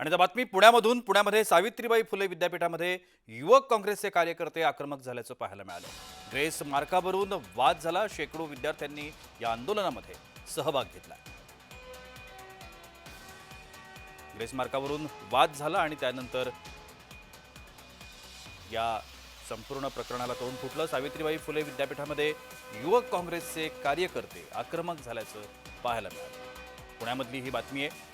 आणि त्या बातमी पुण्यामधून. पुण्यामध्ये सावित्रीबाई फुले विद्यापीठामध्ये युवक काँग्रेसचे कार्यकर्ते आक्रमक झाल्याचं पाहायला मिळालं. ग्रेस मार्कावरून वाद झाला. शेकडो विद्यार्थ्यांनी या आंदोलनामध्ये सहभाग घेतला. ग्रेस मार्कावरून वाद झाला आणि त्यानंतर या संपूर्ण प्रकरणाला तोंड फुटलं. सावित्रीबाई फुले विद्यापीठामध्ये युवक काँग्रेसचे कार्यकर्ते आक्रमक झाल्याचं पाहायला मिळालं. पुण्यामधली ही बातमी आहे.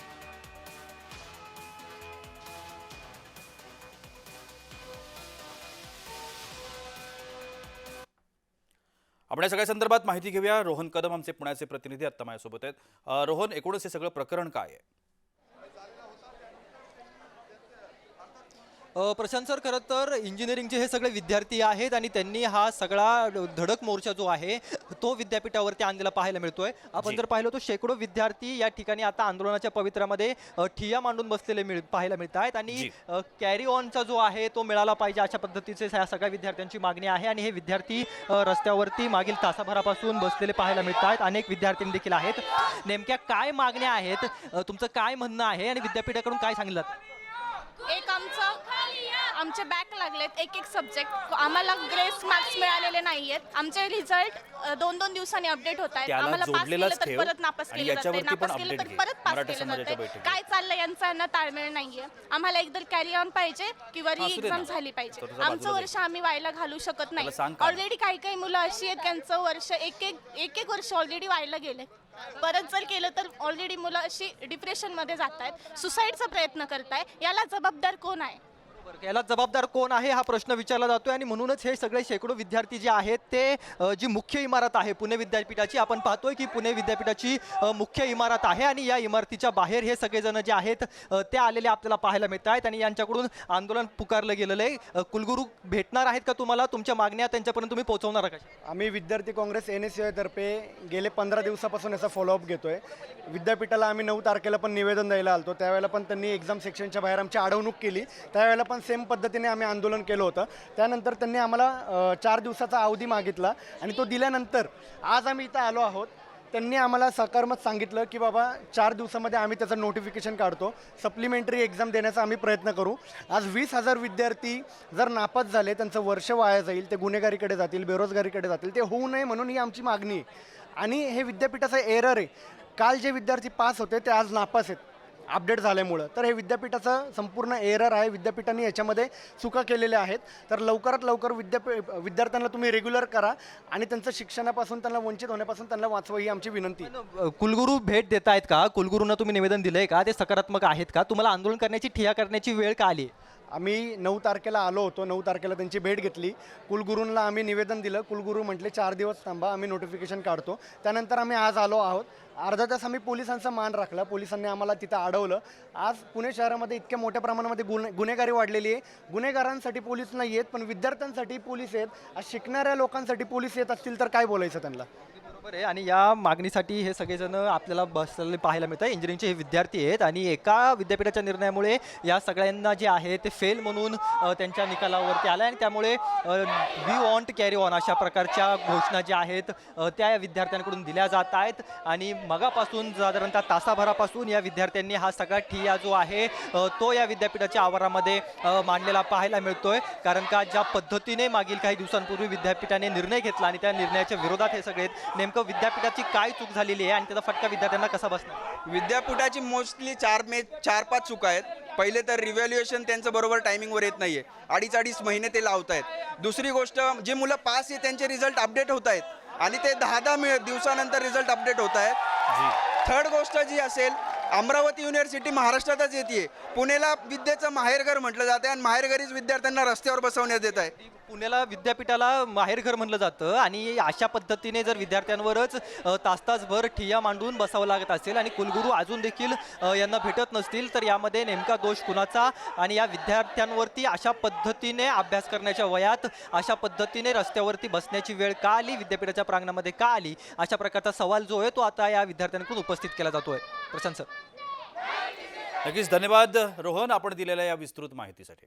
आपण या सगळ्या संदर्भात माहिती घेऊया. रोहन कदम आमचे पुण्याचे प्रतिनिधी आत्ता माझ्यासोबत आहेत. रोहन एकूणच हे सगळं प्रकरण काय आहे? प्रशांत सर खरं तर इंजिनिअरिंगचे हे सगळे विद्यार्थी आहेत आणि त्यांनी हा सगळा धडक मोर्चा जो आहे तो विद्यापीठावरती आणलेला पाहायला मिळतोय. आपण. जर पाहिलं तर शेकडो विद्यार्थी या ठिकाणी आता आंदोलनाच्या पवित्रामध्ये ठिया मांडून बसलेले मिळ पाहायला मिळत आहेत आणि. कॅरी ऑनचा जो आहे तो मिळाला पाहिजे अशा पद्धतीचे या सगळ्या विद्यार्थ्यांची मागणी आहे आणि हे विद्यार्थी रस्त्यावरती मागील तासाभरापासून बसलेले पाहायला मिळत आहेत. अनेक विद्यार्थी देखील आहेत. नेमक्या काय मागण्या आहेत? तुमचं काय म्हणणं आहे आणि विद्यापीठाकडून काय सांगितलं? एक आमचं आमचे बॅक लागलेत एक एक सब्जेक्ट आम्हाला ग्रेस मार्क्स मिळालेले नाहीयेत. आमचे रिझल्ट दोन दोन दिवसांनी अपडेट होत आहेत. आम्हाला पास केलं तर परत नापास केलं जाते नापास केलं तर. परत पास केलं जाते. काय चाललंय यांचा यांना ताळमेळ नाहीये. आम्हाला एकदा कॅरी ऑन पाहिजे किंवा री एक्झाम. झाली पाहिजे. आमचं वर्ष आम्ही व्हायला घालू शकत नाही? ऑलरेडी काही काही मुलं अशी आहेत त्यांचं वर्ष एक एक एक एक वर्ष ऑलरेडी व्हायला गेले. परत जर केलं तर ऑलरेडी मुलं अशी डिप्रेशनमध्ये जात आहेत सुसाईडचा प्रयत्न करताय. याला जबाबदार कोण आहे? याला जबाबदार कोण आहे हा प्रश्न विचारला जातोय आणि म्हणूनच हे सगळे शेकडो विद्यार्थी जे आहेत ते जी मुख्य इमारत आहे पुणे विद्यापीठाची आपण पाहतोय की पुणे विद्यापीठाची मुख्य इमारत आहे आणि या इमारतीच्या बाहेर हे सगळेजण जे आहेत ते आलेले आपल्याला पाहायला मिळत आहेत आणि यांच्याकडून आंदोलन पुकारलं गेलेलं आहे. कुलगुरू भेटणार आहेत का तुम्हाला? तुमच्या मागण्या त्यांच्यापर्यंत तुम्ही पोहोचवणार का? आम्ही विद्यार्थी काँग्रेस एन एस तर्फे गेले पंधरा दिवसापासून याचा फॉलोअप घेतोय. विद्यापीठाला आम्ही नऊ तारखेला पण निवेदन द्यायला आलतो. त्यावेळेला पण त्यांनी एक्झाम सेक्शनच्या बाहेर आमची अडवणूक केली. त्यावेळेला पण सेम पद्धतीने आम्ही आंदोलन केलं होतं. त्यानंतर त्यांनी आम्हाला चार दिवसाचा अवधी मागितला आणि तो दिल्यानंतर आज आम्ही इथं आलो आहोत. त्यांनी आम्हाला सकारात्मक सांगितलं की बाबा चार दिवसामध्ये आम्ही त्याचं नोटिफिकेशन काढतो. सप्लिमेंटरी एक्झाम देण्याचा आम्ही प्रयत्न करू. आज वीस हजार विद्यार्थी जर नापास झाले त्यांचं वर्ष वाया जाईल ते गुन्हेगारीकडे जातील बेरोजगारीकडे जातील ते होऊ नये म्हणून ही आमची मागणी आहे. आणि हे विद्यापीठाचं एरर आहे. काल जे विद्यार्थी पास होते ते आज नापास आहेत. अपडेट झाल्यामुळं. तर हे विद्यापीठाचं संपूर्ण एरर आहे. विद्यापीठाने याच्यामध्ये चुका केलेल्या आहेत. तर लवकरात लवकर विद्यापी विद्यार्थ्यांना तुम्ही रेग्युलर करा आणि त्यांचं शिक्षणापासून त्यांना वंचित होण्यापासून त्यांना वाचवा ही आमची विनंती. कुलगुरू भेट देत आहेत का? कुलगुरूंना तुम्ही निवेदन दिलं आहे का? ते सकारात्मक आहेत का? तुम्हाला आंदोलन करण्याची ठिया करण्याची वेळ का आली? आम्ही नऊ तारखेला आलो होतो नऊ तारखेला त्यांची भेट घेतली. कुलगुरूंना आम्ही निवेदन दिलं. कुलगुरू म्हटले चार दिवस थांबा आम्ही नोटिफिकेशन काढतो. त्यानंतर आम्ही आज आलो आहोत. अर्धा तास आम्ही पोलिसांचा मान राखला. पोलिसांनी आम्हाला तिथं अडवलं. आज पुणे शहरामध्ये इतक्या मोठ्या प्रमाणामध्ये गुन्हे गुन्हेगारी वाढलेली आहे. गुन्हेगारांसाठी पोलीस नाही आहेत पण विद्यार्थ्यांसाठी पोलीस आहेत. आज शिकणाऱ्या लोकांसाठी पोलीस येत असतील तर काय बोलायचं त्यांना? बरोबर आहे. आणि या मागणीसाठी हे सगळेजण आपल्याला बसलेले पाहायला मिळतं इंजिनिअरिंगचे हे विद्यार्थी आहेत आणि एका विद्यापीठाच्या निर्णयामुळे या सगळ्यांना जे आहे ते फेल म्हणून त्यांच्या निकालावरती आलं आणि त्यामुळे वी वॉन्ट कॅरी ऑन अशा प्रकारच्या घोषणा ज्या आहेत त्या या विद्यार्थ्यांकडून दिल्या जात आहेत. आणि मगापासून साधारणतः तासाभरापासून या विद्यार्थ्यांनी हा सगळा ठिया जो आहे तो या विद्यापीठाच्या आवारामध्ये मांडलेला पाहायला मिळतोय. कारण का ज्या पद्धतीने मागील काही दिवसांपूर्वी विद्यापीठाने निर्णय घेतला आणि त्या निर्णयाच्या विरोधात हे सगळे नेमकं नेमकं विद्यापीठाची काय चूक झालेली आहे आणि त्याचा फटका विद्यार्थ्यांना कसा बसणार? विद्यापीठाची मोस्टली चार मे चार पाच चुका आहेत. पहिले तर रिव्हॅल्युएशन त्यांचं बरोबर टायमिंगवर येत नाहीये. अडीच अडीच महिने ते लावत आहेत दुसरी गोष्ट जे मुलं पास आहे त्यांचे रिझल्ट अपडेट होत आहेत. आणि ते दहा दहा मि दिवसानंतर रिझल्ट अपडेट होत आहेत. जी. थर्ड गोष्ट जी असेल अमरावती युनिव्हर्सिटी महाराष्ट्रातच येते पुण्याला विद्येचं माहेरघर म्हटलं जाते आणि माहेरघरीच विद्यार्थ्यांना रस्त्यावर बसवण्यात येत आहे. पुण्याला विद्यापीठाला माहेरघर म्हणलं जातं आणि अशा पद्धतीने जर विद्यार्थ्यांवरच तास तासभर ठिया मांडून बसावं लागत असेल आणि कुलगुरू अजून देखील यांना भेटत नसतील तर यामध्ये नेमका दोष कुणाचा? आणि या विद्यार्थ्यांवरती अशा पद्धतीने अभ्यास करण्याच्या वयात अशा पद्धतीने रस्त्यावरती बसण्याची वेळ का आली? विद्यापीठाच्या प्रांगणामध्ये का आली? अशा प्रकारचा सवाल जो आहे तो आता या विद्यार्थ्यांकडून उपस्थित केला जातोय. प्रशांत सर. नक्कीच धन्यवाद रोहन आपण दिलेल्या या विस्तृत माहितीसाठी.